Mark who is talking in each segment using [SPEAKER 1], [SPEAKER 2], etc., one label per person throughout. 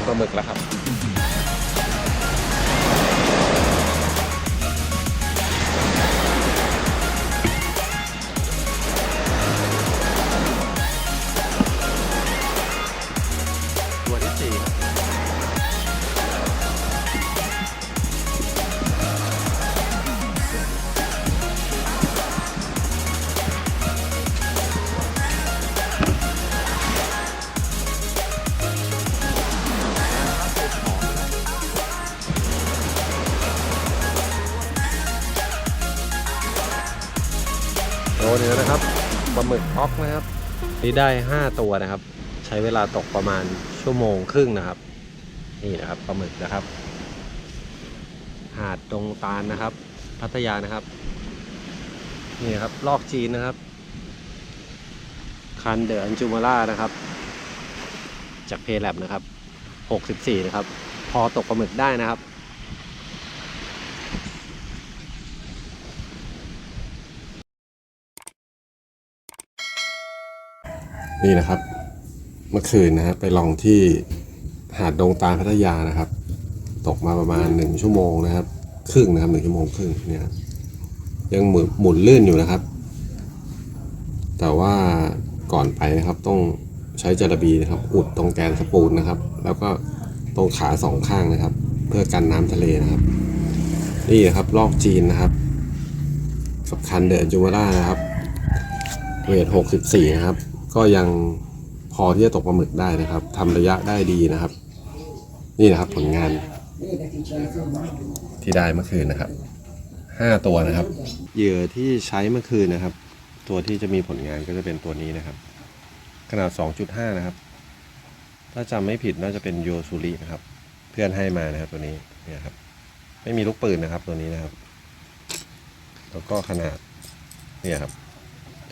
[SPEAKER 1] นปลาหมึกแล้วครับ โลนึงแล้วนะครับปลาหมึกฮอกนะครับ นี่ได้ 5 ตัวนะครับ ใช้เวลาตกประมาณชั่วโมงครึ่งนะครับ นี่นะครับปลาหมึกนะครับ หาดดงตาลนะครับ พัทยานะครับ นี่ครับลอกจีนนะครับ คันเดออันจูมาร่านะครับ จากเพลแลบนะครับ 64 นะครับ พอตกปลาหมึกได้นะครับ นี่นะครับ เมื่อคืนนะครับไปลองที่หาดดงตาพัทยานะครับ ตกมาประมาณหนึ่งชั่วโมงนะครับ ครึ่งนะครับหนึ่งชั่วโมงครึ่งเนี่ยยังหมุนหมุนลื่นอยู่นะครับ แต่ว่าก่อนไปนะครับต้องใช้จระบีนะครับ อุดตรงแกนสปูลนะครับ แล้วก็ตรงขาสองข้างนะครับ เพื่อกันน้ำทะเลนะครับ นี่นะครับลอกจีนนะครับกับคันเดินจูมาร่านะครับเวท64นะครับ ก็ยังพอที่จะตกปลาหมึกได้นะครับทำระยะได้ดีนะครับ นี่นะครับผลงานที่ได้เมื่อคืนนะครับ5ตัวนะครับ เหยื่อที่ใช้เมื่อคืนนะครับ ตัวที่จะมีผลงานก็จะเป็นตัวนี้นะครับ ขนาด 2.5 นะครับ ถ้าจำไม่ผิดน่าจะเป็นโยซูรินะครับ เพื่อนให้มานะครับตัวนี้เนี่ยครับ ไม่มีลูกปืนนะครับตัวนี้นะครับ แล้วก็ขนาดเนี่ยครับ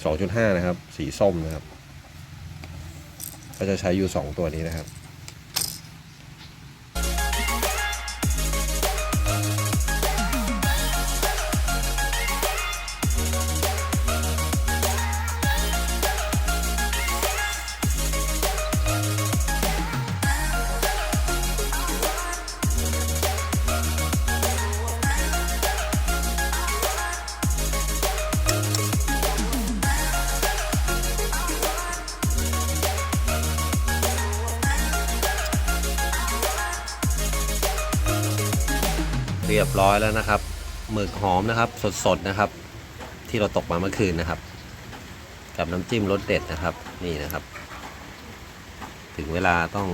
[SPEAKER 1] 2.5 นะครับ สีส้มนะครับ ก็จะใช้อยู่ 2 ตัวนี้นะครับ เรียบร้อยแล้วนะครับหมึกหอมนะครับ สดๆนะครับ ที่เราตกมาเมื่อคืนนะครับ กับน้ำจิ้มรสเด็ดนะครับนี่นะครับ ถึงเวลาต้อง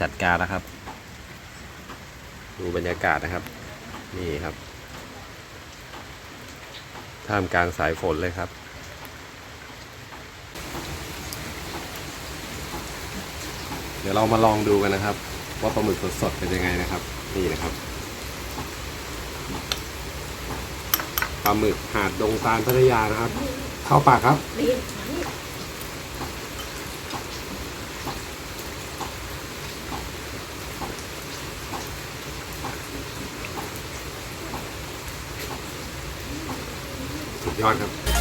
[SPEAKER 1] จัดการแล้วครับ ดูบรรยากาศนะครับ นี่ครับท่ามกลางสายฝนเลยครับเดี๋ยวเรามาลองดูกันนะครับ ว่าปลาหมึกสดๆเป็นยังไงนะครับ นี่นะครับ ปลาหมึกหาดดงตาลพัทยานะครับ เข้าปากครับสุดยอดครับ